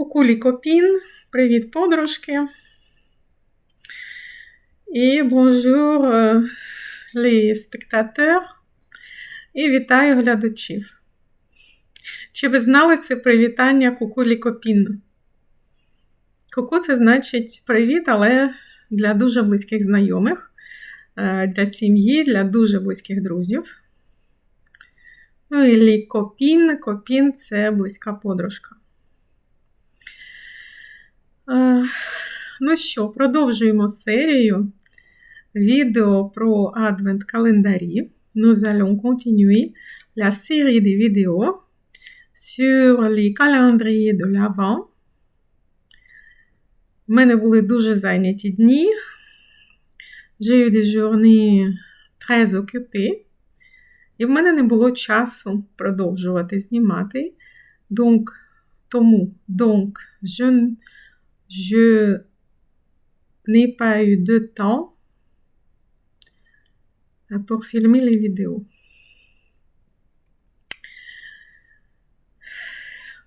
Кукулі Копін, привіт, подружки. І bonjour euh, les. І вітаю глядачів. Чи ви знали це привітання Кукулі Копін? Куку це значить привіт, але для дуже близьких знайомих, е, для сім'ї, для дуже близьких друзів. Ну і лі копін. Копін це близька подружка. Е, ну що, продовжуємо серію відео про адвент-календарі. Nous allons continuer la série des vidéos sur les calendriers de l'Avent. У мене були дуже зайняті дні. J'ai eu des journées très occupées. І в мене не було часу продовжувати знімати. Donc, тому, donc, je, je n'ai pas eu de temps pour filmer les vidéos.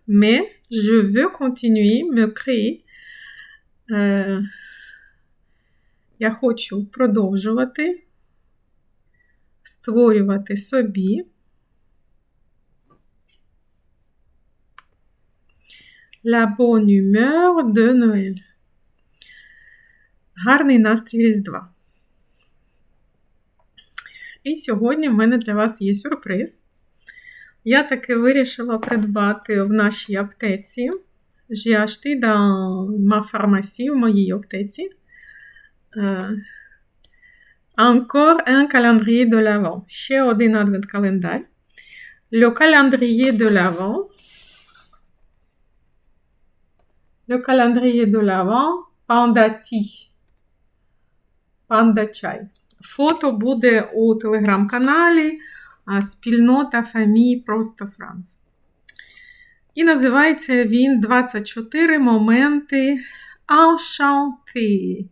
Mais je veux continuer, me créer. Е, я хочу продовжувати створювати собі La bonne humeur de Noël. Гарний настрій Різдва. І сьогодні в мене для вас є сюрприз. Я таки вирішила придбати в нашій аптеці. Dans ma pharmacie, в моїй аптеці. Encore un calendrier de l'Avent. Ще один адвент-календар. Le calendrier de l'Avent. Le calendrier de l'Avent. Pandati. Панда чай. Фото буде у телеграм-каналі Спільнота Фамії Просто Франц. І називається він 24 моменти enchantés.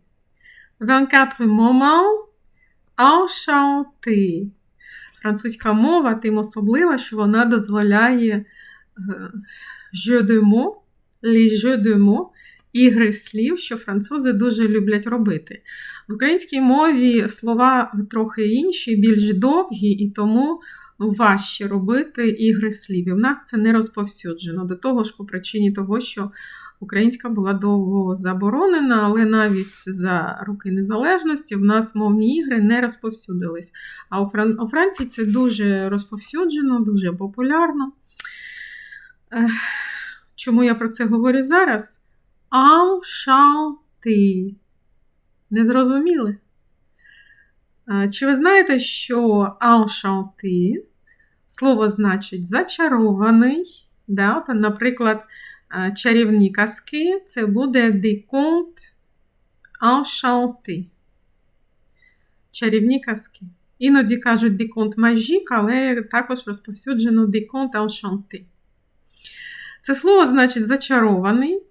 24 moments enchantés. Французька мова тим особлива, що вона дозволяє jeu de mots, les jeux de ігри слів, що французи дуже люблять робити. В українській мові слова трохи інші, більш довгі, і тому важче робити ігри слів. І в нас це не розповсюджено. До того ж, по причині того, що українська була довго заборонена, але навіть за роки незалежності в нас мовні ігри не розповсюдились. А у, Фран... у Франції це дуже розповсюджено, дуже популярно. Чому я про це говорю зараз? Enchanté. Не зрозуміли? Чи ви знаєте, що enchanté слово значить зачарований? Да? Наприклад, чарівні казки це буде des contes enchantés. Чарівні казки. Іноді кажуть contes magiques, але також розповсюджено des contes enchantés. Це слово значить зачарований.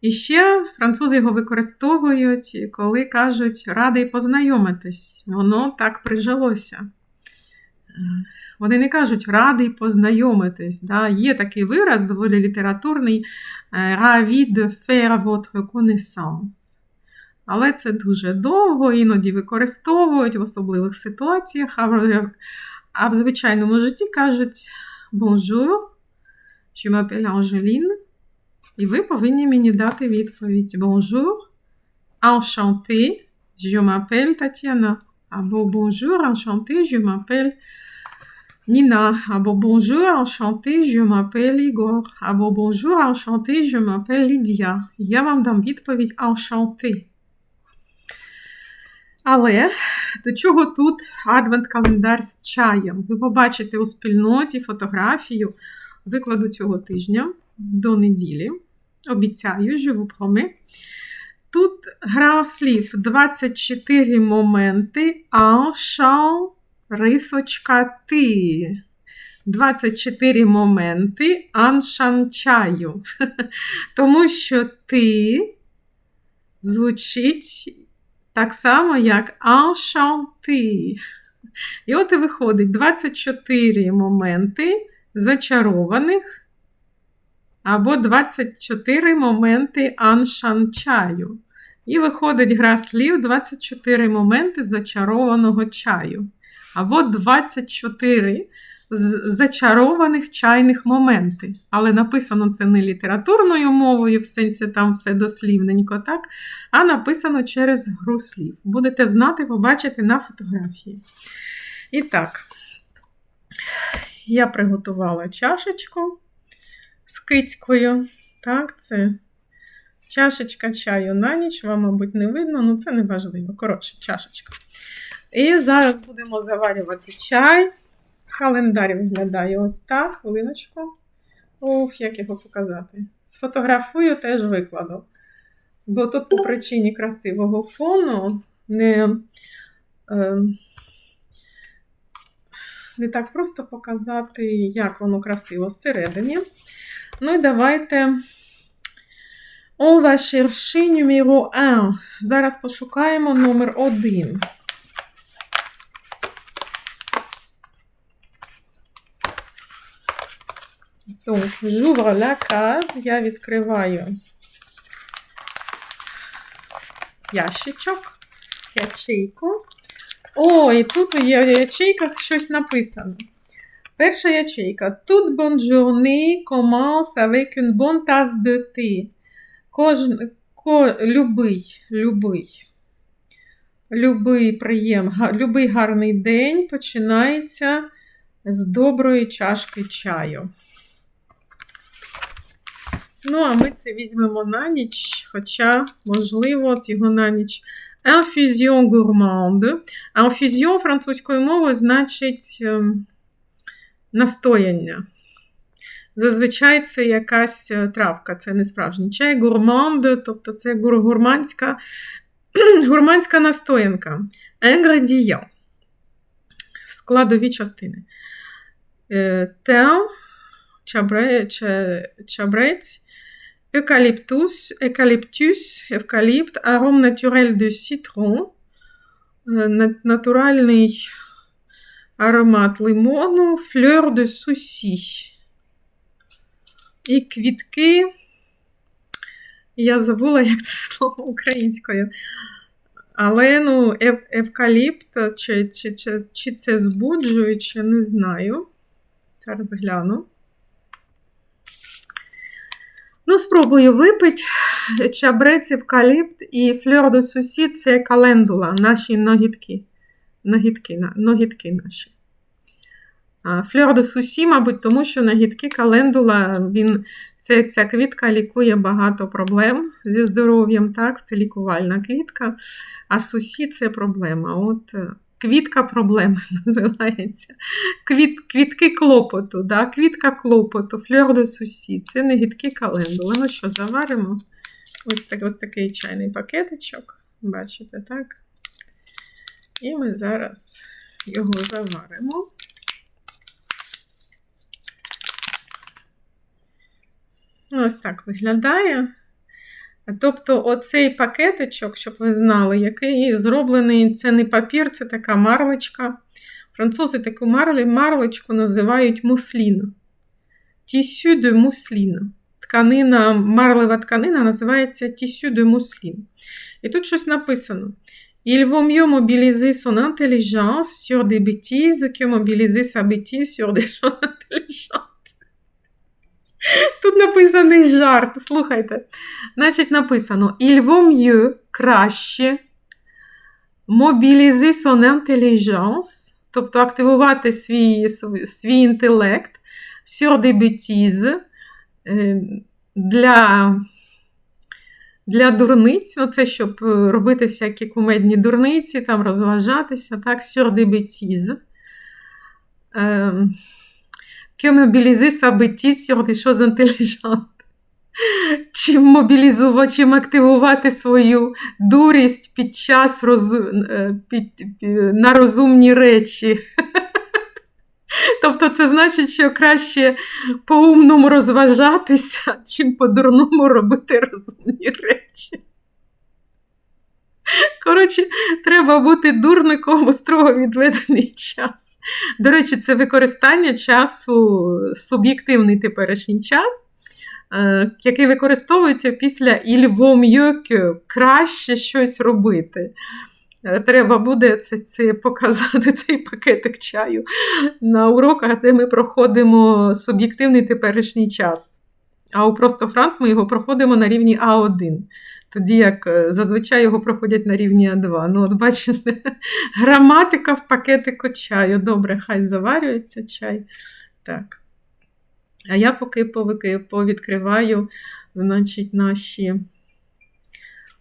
І ще французи його використовують, коли кажуть радий познайомитись. Воно так прижилося. Вони не кажуть радий познайомитись. Да? Є такий вираз, доволі літературний ravi de faire votre connaissance. Але це дуже довго, іноді використовують в особливих ситуаціях, а в звичайному житті кажуть bonjour, je m'appelle Angeline. І ви повинні мені дати відповідь Bonjour, enchanté, je m'appelle Tatiana. Або Bonjour, enchanté, je m'appelle Nina. Або Bonjour, enchanté, je m'appelle Igor. Або Bonjour, enchanté, je m'appelle Lydia. Я вам дам відповідь enchanté. Але до чого тут адвент-календар з чаєм? Ви побачите у спільноті фотографію викладу цього тижня до неділі. Обіцяю, vous promets. Тут гра слів 24 моменти, enchanté, рисочка ти. 24 моменти аншанчаю. Тому що ти звучить так само, як enchanté. І от і виходить 24 моменти зачарованих або 24 моменти аншан чаю. І виходить гра слів 24 моменти зачарованого чаю. Або 24 зачарованих чайних моменти. Але написано це не літературною мовою, в сенсі там все дослівненько, так? а написано через гру слів. Будете знати, побачите на фотографії. І так, я приготувала чашечку з кицькою. Так, це чашечка чаю на ніч, вам, мабуть, не видно, ну це не важливо. Коротше, чашечка. І зараз будемо заварювати чай. Календар виглядає ось так, хвилиночку. Уф, як його показати. Сфотографую, теж викладу. Бо тут, по причині красивого фону, не е, не так просто показати, як воно красиво зсередині. Ну і давайте. Va chercher numéro 1. Зараз пошукаємо номер 1. Donc, j'ouvre la я відкриваю ящичок, ячейку. О, і тут у ячейках щось написано. Перша ячейка. Toute bonne commence avec une bonne tasse de thé. Кожен, ко, любий, любий, любий приєм, любий гарний день починається з доброї чашки чаю. Ну, а ми це візьмемо на ніч, хоча, можливо, от його на ніч. Infusion gourmande. Infusion французькою мовою значить ем, настояння. Зазвичай це якась е, травка, це не справжній чай, гурманд, тобто це гурманська гурманська настоянка. Ingredient. Складові частини. Тен, чабрець, eucalyptus, eucalyptus, eucalypte, arôme naturel de citron, натуральний аромат лимону, флeur de souci. І квітки. Я забула, як це слово українською. Але ну, ев евкаліпт, чи, чи, чи, чи це збуджуюче, не знаю. Зараз гляну. Ну, спробую випити. Чабрець, евкаліпт і фльор до сусі це календула, наші ногітки. Ногітки, ногітки наші. Фльор до сусі, мабуть, тому що нагідки календула, він, це, ця квітка лікує багато проблем зі здоров'ям. так, Це лікувальна квітка, а сусі це проблема. От Квітка проблеми називається. Квіт, Квітки клопоту, да? квітка клопоту, фльор до сусі. Це нагідки календула. Ну що, заваримо ось, так, ось такий чайний пакетичок. Бачите, так? І ми зараз його заваримо. Ну, ось так виглядає. Тобто, оцей пакетичок, щоб ви знали, який зроблений, це не папір, це така марлечка. Французи таку марлечку називають муслін. Тісю де муслін. Тканина, марлева тканина називається тісю де муслін. І тут щось написано. Il vaut mieux mobiliser son intelligence sur des bêtises que mobiliser sa bêtise sur des choses intelligentes. Тут написаний жарт. Слухайте. Значить, написано: Il vaut краще mobiliser son intelligence, тобто активувати свій свій інтелект sur des bêtises для для дурниць, ну це щоб робити всякі кумедні дурниці, там розважатися, так, sur des que mobiliser sa bêtise sur des choses intelligentes. Чим мобілізувати, чим активувати свою дурість під час розу... під... на розумні речі. Тобто це значить, що краще по-умному розважатися, чим по-дурному робити розумні речі. Коротше, треба бути дурником у строго відведений час. До речі, це використання часу, суб'єктивний теперішній час. е, який використовується після «il vaut mieux que» краще щось робити. Е, треба буде це, це показати цей пакетик чаю на уроках, де ми проходимо суб'єктивний теперішній час. А у просто Франц ми його проходимо на рівні А1. Тоді як е, зазвичай його проходять на рівні А2. Ну, от бачите, граматика в пакетику чаю. Добре, хай заварюється чай. Так. А я поки повідкриваю, значить, наші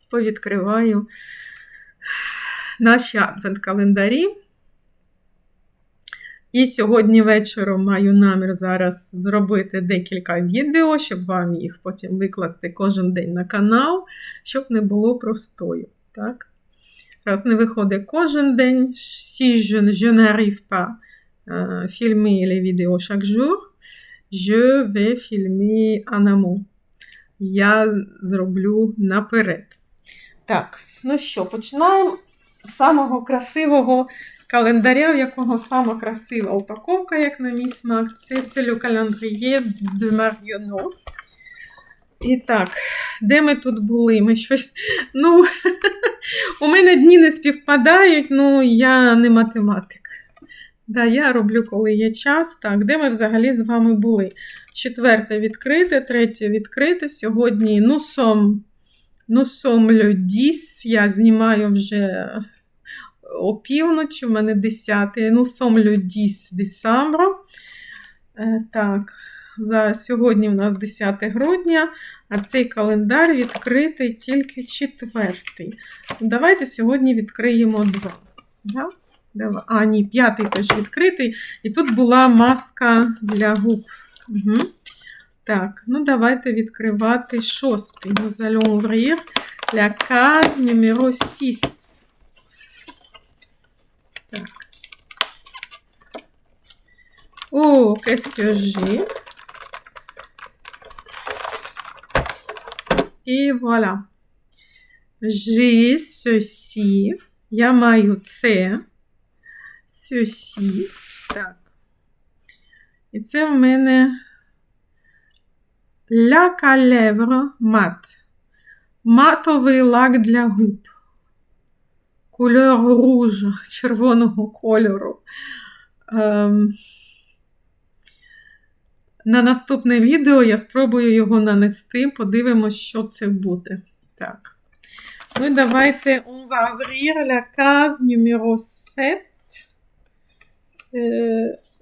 повідкриваю наші адвент-календарі. І сьогодні вечором маю намір зараз зробити декілька відео, щоб вам їх потім викласти кожен день на канал, щоб не було простою. Так? Раз не виходить кожен день, si je, je n'arrive pas à filmer les vidéos chaque jour, je vais filmer en amont. Я зроблю наперед. Так, ну що, починаємо з самого красивого календаря, в якого сама красива упаковка, як на мій смак, це le calendrier de Marionneau. І так, де ми тут були? Ми щось. Ну, у мене дні не співпадають, ну я не математик. Да, Я роблю, коли є час. Так, де ми взагалі з вами були? Четверте відкрите, третє відкрите. Сьогодні ну сом, ну сом le 10. Я знімаю вже опівночі, у мене 10 ну, сомлю 10 десамбру. Так, за сьогодні у нас 10 грудня, а цей календар відкритий тільки четвертий. Давайте сьогодні відкриємо два. Да? А, ні, п'ятий теж відкритий. І тут була маска для губ. Угу. Так, ну давайте відкривати шостий. Nous allons ouvrir la case numéro 6. Oh, qu'est-ce que j'ai Et voilà. J'ai ceci. Я маю це. Ceci. Так. І це в мене La Calèvre мат. Матовий лак для губ. Кольор ружа, червоного кольору. Ем, на наступне відео я спробую його нанести, подивимось, що це буде. Так. Ну і давайте on va ouvrir la case numéro 7.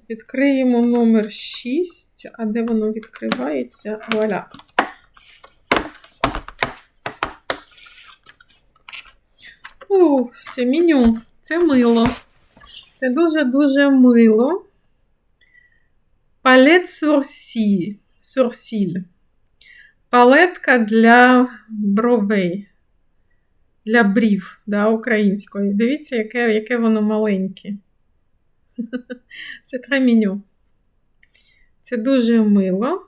Відкриємо номер 6. А де воно відкривається? Вуаля. Ух, все меню. Це мило. Це дуже-дуже мило. Палет сурсі, сурсіль. Палетка для бровей, для брів да, української. Дивіться, яке яке воно маленьке. Це треміню. Це дуже мило.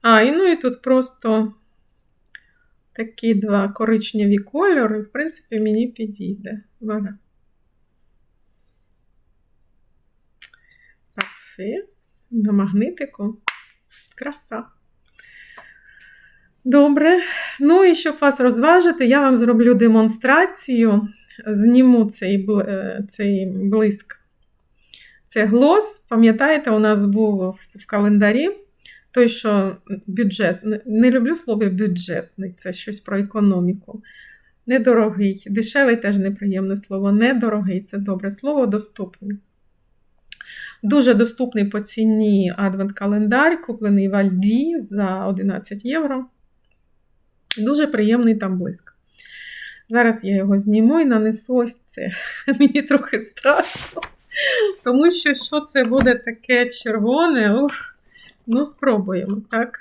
А, і ну і тут просто такі два коричневі кольори, в принципі, мені підійде. Вага. Парфе на магнитику. Краса. Добре. Ну і щоб вас розважити, я вам зроблю демонстрацію. Зніму цей е, цей блиск. Це глос. Пам'ятаєте, у нас був в календарі той, що бюджет, не люблю слово бюджетний, це щось про економіку. Недорогий. Дешевий теж неприємне слово. Недорогий це добре слово, доступний. Дуже доступний по ціні адвент-календар, куплений в Альді за 11 євро. Дуже приємний там блиск. Зараз я його зніму і нанесу ось це. Мені трохи страшно. Тому що що це буде таке червоне? Ух, ну, спробуємо, так?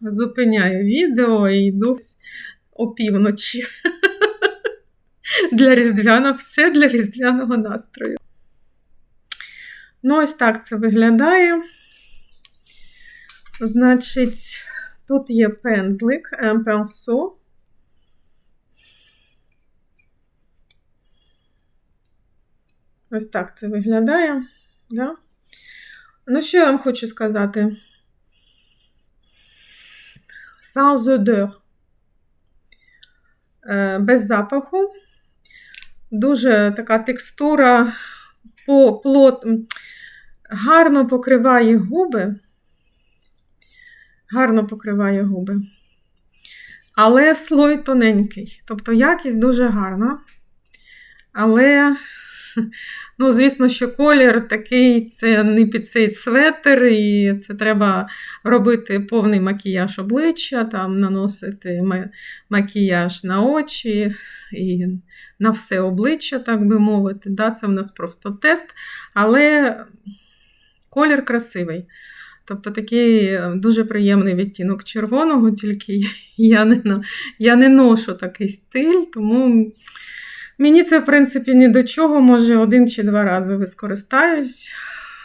Зупиняю відео і йду опівночі для різдвяного, все для різдвяного настрою. Ну, ось так це виглядає. Значить, тут є пензлик Емпенсо. Ось так це виглядає. Да? Ну, що я вам хочу сказати? Sans odeur. Е, Без запаху. Дуже така текстура по плот, гарно покриває губи. Гарно покриває губи. Але слой тоненький. Тобто якість дуже гарна. Але, ну, звісно, що колір такий, це не під цей светр, і це треба робити повний макіяж обличчя, там наносити макіяж на очі і на все обличчя, так би мовити. Да, це в нас просто тест, але колір красивий. Тобто такий е, дуже приємний відтінок червоного, тільки я не, я не ношу такий стиль, тому мені це, в принципі, ні до чого. Може, один чи два рази скористаюсь.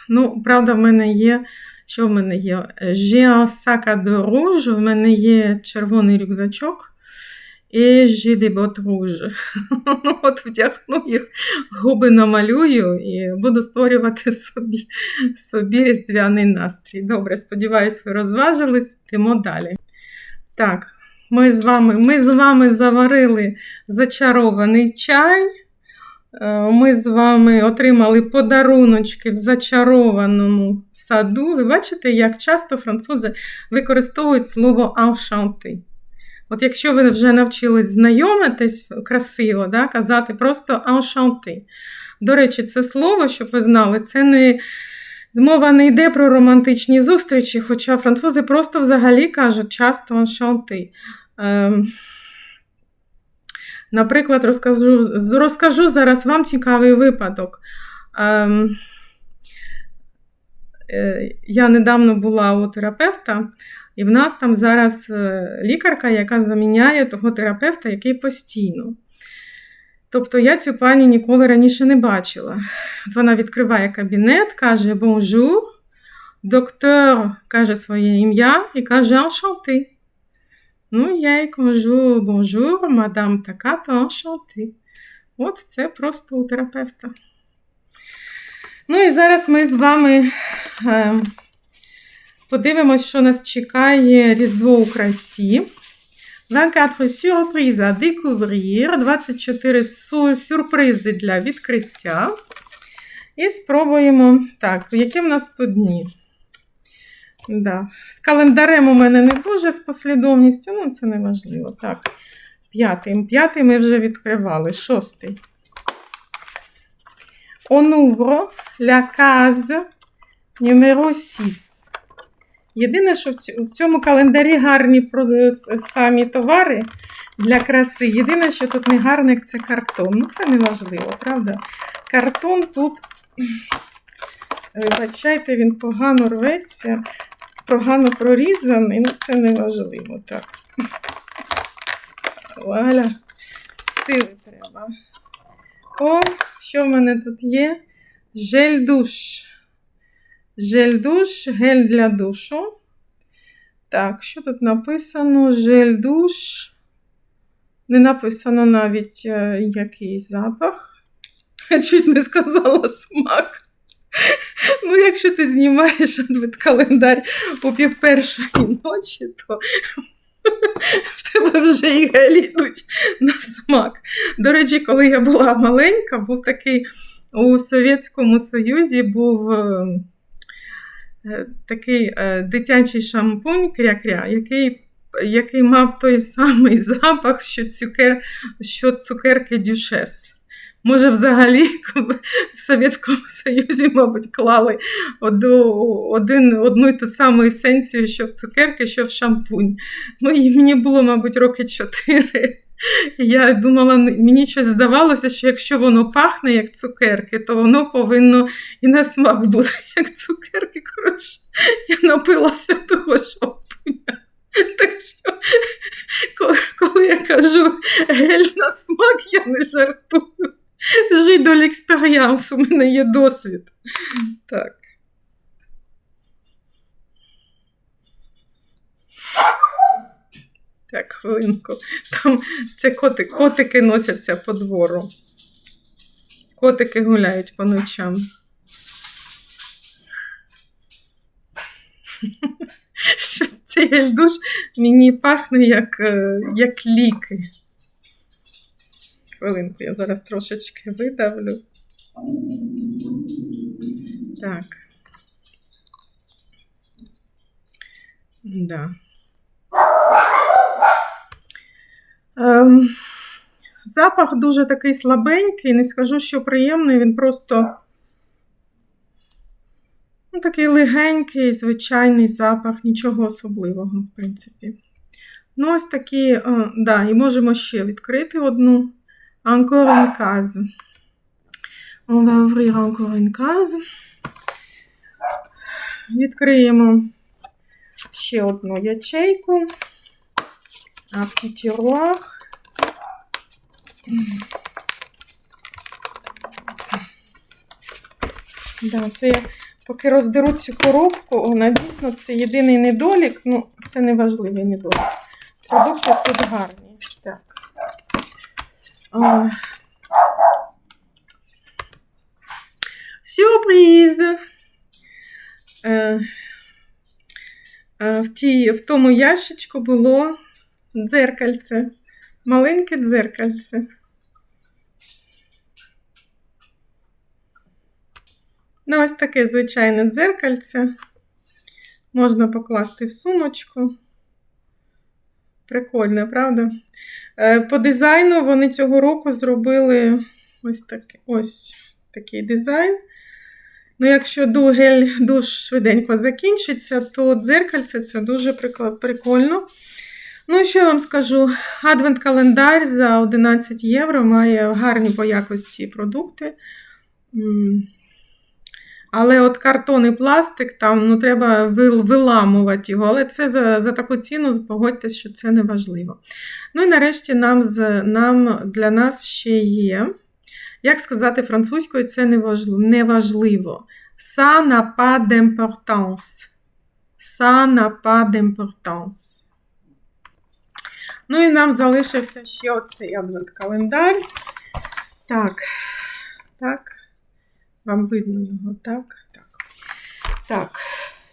Ну, правда, в мене є. Що в мене є? J'ai un sac rouge, в мене є червоний рюкзачок. І j'ai des bottes. Ну, от вдягну їх, губи намалюю і буду створювати собі, собі різдвяний настрій. Добре, сподіваюсь, ви розважились, йдемо далі. Так, ми з вами, ми з вами заварили зачарований чай. Е, Ми з вами отримали подаруночки в зачарованому саду. Ви бачите, як часто французи використовують слово enchanté. От якщо ви вже навчились знайомитись красиво, да, казати просто enchanté. До речі, це слово, щоб ви знали, це не мова не йде про романтичні зустрічі, хоча французи просто взагалі кажуть часто enchanté. Ем, Наприклад, розкажу, розкажу зараз вам цікавий випадок. Ем, е, я недавно була у терапевта, і в нас там зараз е, лікарка, яка заміняє того терапевта, який постійно. Тобто я цю пані ніколи раніше не бачила. От вона відкриває кабінет, каже бонжур, доктор каже своє ім'я і каже enchanté. Ну, я їй кажу бонжур, мадам така-то enchanté. От це просто у терапевта. Ну і зараз ми з вами е, подивимось, що нас чекає Різдво у красі. 24 сюрпризи à découvrir, 24 сюрпризи для відкриття. І спробуємо. Так, які в нас тут дні? Да. З календарем у мене не дуже з послідовністю, ну це не важливо. Так, п'ятий. П'ятий ми вже відкривали. Шостий. On ouvre la case numéro 6. Єдине, що в цьому календарі гарні самі товари для краси. Єдине, що тут не гарник, це картон. Ну, це не важливо, правда? Картон тут, вибачайте, він погано рветься, погано прорізаний, ну це не важливо. Так. Валя, сили треба. О, що в мене тут є? Жель душ. Жель душ, гель для душу. Так, що тут написано? Жель душ. Не написано навіть е, який запах. Чуть не сказала смак. Ну, якщо ти знімаєш календар у півпершої ночі, то в тебе вже і гелі йдуть на смак. До речі, коли я була маленька, був такий у Совєтському Союзі був е, такий е, дитячий шампунь кря-кря, який, який мав той самий запах, що, цукер, що цукерки дюшес. Може, взагалі в Совєтському Союзі, мабуть, клали оду, один, одну й ту саму есенцію, що в цукерки, що в шампунь. Ну, і мені було, мабуть, роки чотири. Я думала, мені щось здавалося, що якщо воно пахне як цукерки, то воно повинно і на смак бути як цукерки. Коротше, я напилася того шампуня. Так що, коли я кажу гель на смак, я не жартую. Жи до l'expérience, у мене є досвід. Так. Так, хвилинку. Там це котик, котики носяться по двору. Котики гуляють по ночам. Щось цей гель-душ мені пахне як, е, як ліки. Хвилинку, я зараз трошечки видавлю. Так. Да. Ем, запах дуже такий слабенький, не скажу, що приємний, він просто ну, такий легенький, звичайний запах, нічого особливого, в принципі. Ну, ось такі, о, да, і можемо ще відкрити одну. Encore une case. Відкриємо ще одну ячейку. Un petit tiroir. Да, це я поки роздеру цю коробку, вона дійсно це єдиний недолік, ну, це не важливий недолік. Продукти тут гарні. Так. О. Сюрприз! Е, е, в, тій, в тому ящичку було дзеркальце, маленьке дзеркальце. Ну, ось таке звичайне дзеркальце. Можна покласти в сумочку. Прикольне, правда? Е, По дизайну вони цього року зробили ось, таке, ось такий дизайн. Ну, якщо дугель душ швиденько закінчиться, то дзеркальце це дуже прикольно. Ну, що я вам скажу? Адвент-календар за 11 євро має гарні по якості продукти. Але от картон і пластик, там ну, треба виламувати його. Але це за за таку ціну, погодьтесь, що це не важливо. Ну і нарешті нам, нам, для нас ще є. Як сказати французькою, це не важливо. Ça n'a pas d'importance. Ça n'a pas d'importance. Ну і нам залишився ще оцей адвент-календар. Так, так. Вам видно його, так? Так. Так.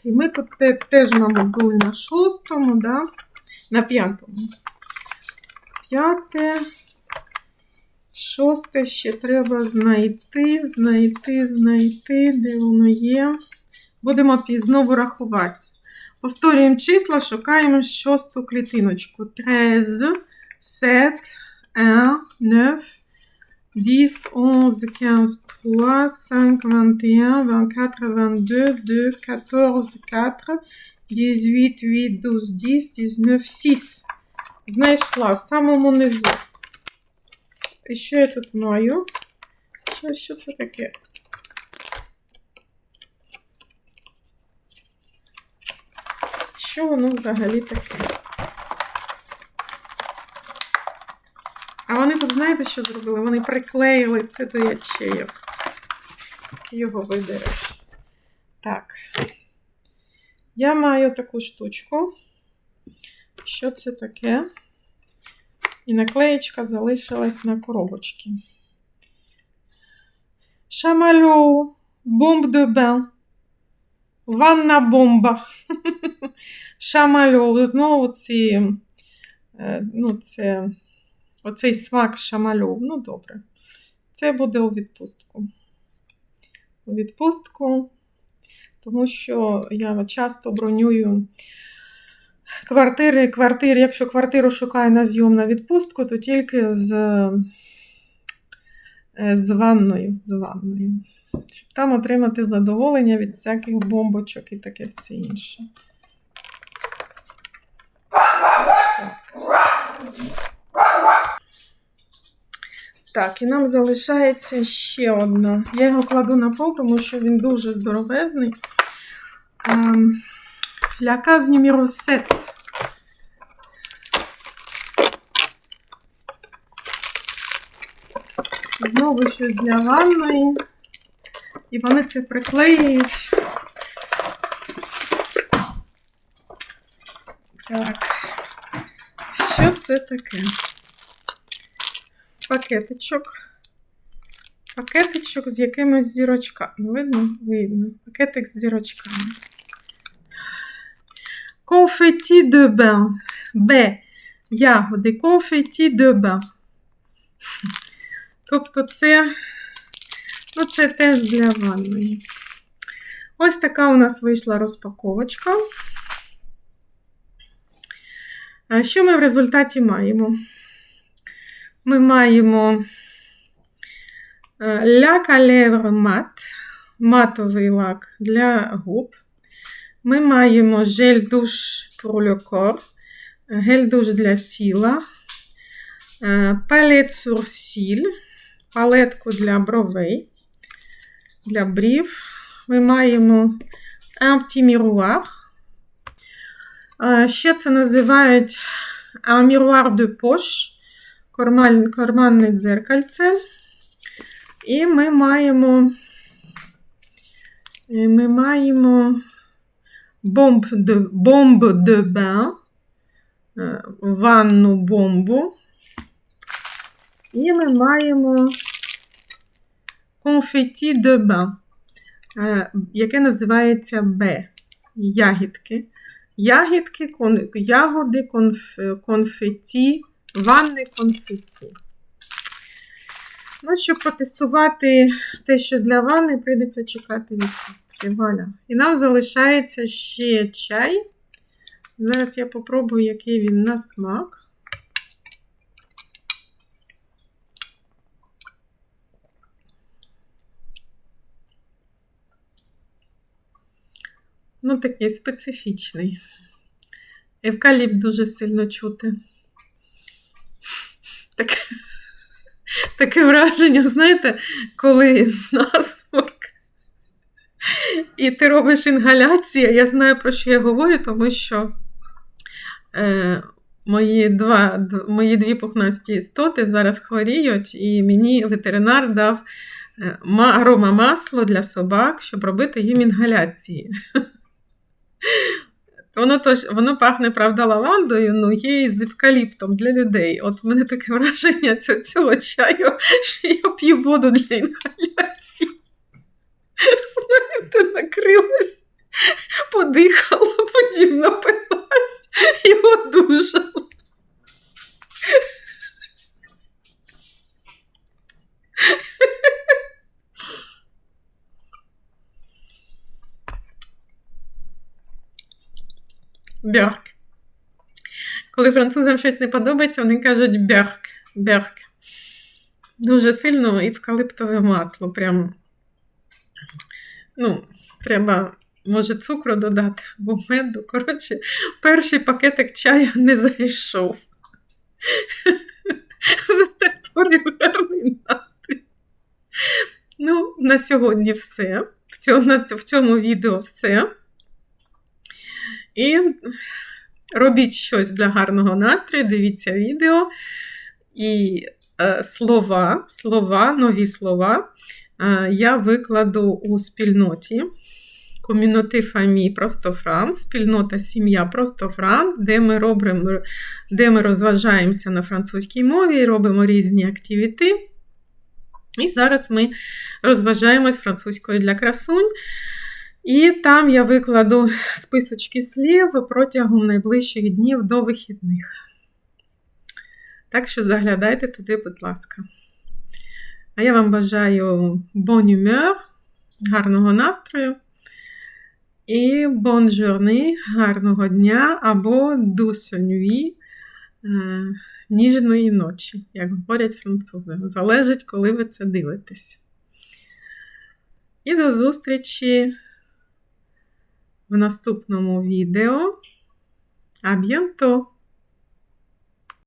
І ми тут теж, мабуть, були на шостому, да? на п'ятому. П'яте. Шосте ще треба знайти, знайти, знайти, де воно є. Будемо знову рахувати. Повторюємо числа, шукаємо шосту клітиночку. 13, 7, 1, 9, 10, 11, 15, 3, 5, 21, 24, 22, 2, 14, 4, 18, 8, 12, 10, 19, 6. Знайшла в самому низу. І що я тут маю? Що, що це таке? Що воно взагалі таке? А вони тут, знаєте, що зробили? Вони приклеїли це до ячейок. Його видереш. Так. Я маю таку штучку. Що це таке? І наклеєчка залишилась на коробочці. Шамалю, бомб де. Ванна бомба. Шамалю. Знову ці, ну, це, оцей смак шамалю. Ну, добре. Це буде у відпустку. У відпустку, тому що я часто бронюю квартири, квартир, якщо квартиру шукає на зйом на відпустку, то тільки з е, з ванною, з ванною. Щоб там отримати задоволення від всяких бомбочок і таке все інше. Так. І нам залишається ще одна. Я його кладу на пол, тому що він дуже здоровезний. Ем, La case numéro 7. Знову щось для ванної. І вони це приклеюють. Так, що це таке? Пакетичок. Пакетичок з якимись зірочками. Видно? Видно. Пакетик з зірочками. De bain. Б. Ягоди. De bain. Тобто це, ну, це теж для ванної. Ось така у нас вийшла розпаковочка. Що ми в результаті маємо? Ми маємо е, ля калевр мат, матовий лак для губ. Ми маємо жель душ le corps, гель душ для тіла, е, палет сурсіль, палетку для бровей, для брів. Ми маємо petit miroir. Е, Ще це називають miroir de poche, карманне дзеркальце. І ми маємо, ми маємо бомб де, бомб де bain, е, ванну бомбу. І ми маємо конфеті де е, яке називається Б. Ягідки. Ягідки, ягоди, конф, конфеті, ванни конфеті. Ну, щоб потестувати те, що для ванни, прийдеться чекати від сестри Валя. І нам залишається ще чай. Зараз я попробую, який він на смак. Ну, такий специфічний. Евкаліпт дуже сильно чути. Таке, таке враження, знаєте, коли насморк. І ти робиш інгаляцію. Я знаю, про що я говорю, тому що е, мої, два, мої дві пухнасті істоти зараз хворіють, і мені ветеринар дав е, ма- аромамасло для собак, щоб робити їм інгаляції. Воно, тож, воно пахне, правда, лавандою, ну є і з евкаліптом для людей. От в мене таке враження цього, цього чаю, що я п'ю воду для інгаляції. Знаєте, накрилась, подихала, потім напилась і одужала. Бьорк. Коли французам щось не подобається, вони кажуть бьорк, бьорк. Дуже сильно евкалиптове масло. Прям, ну, треба, може, цукру додати або меду. Коротше, перший пакетик чаю не зайшов. Зате створив гарний настрій. Ну, на сьогодні все. В цьому, в цьому відео все. І робіть щось для гарного настрою, дивіться відео. І е, слова, слова, нові слова е, я викладу у спільноті. Ком'юноти Фамі Просто Франц, спільнота Сім'я Просто Франц, де ми робимо, де ми розважаємося на французькій мові робимо різні активіти. І зараз ми розважаємось французькою для красунь. І там я викладу списочки слів протягом найближчих днів до вихідних. Так що заглядайте туди, будь ласка. А я вам бажаю bon humeur, гарного настрою і bon journée, гарного дня або douce nuit, е, ніжної ночі, як говорять французи. Залежить, коли ви це дивитесь. І до зустрічі в наступному відео. А!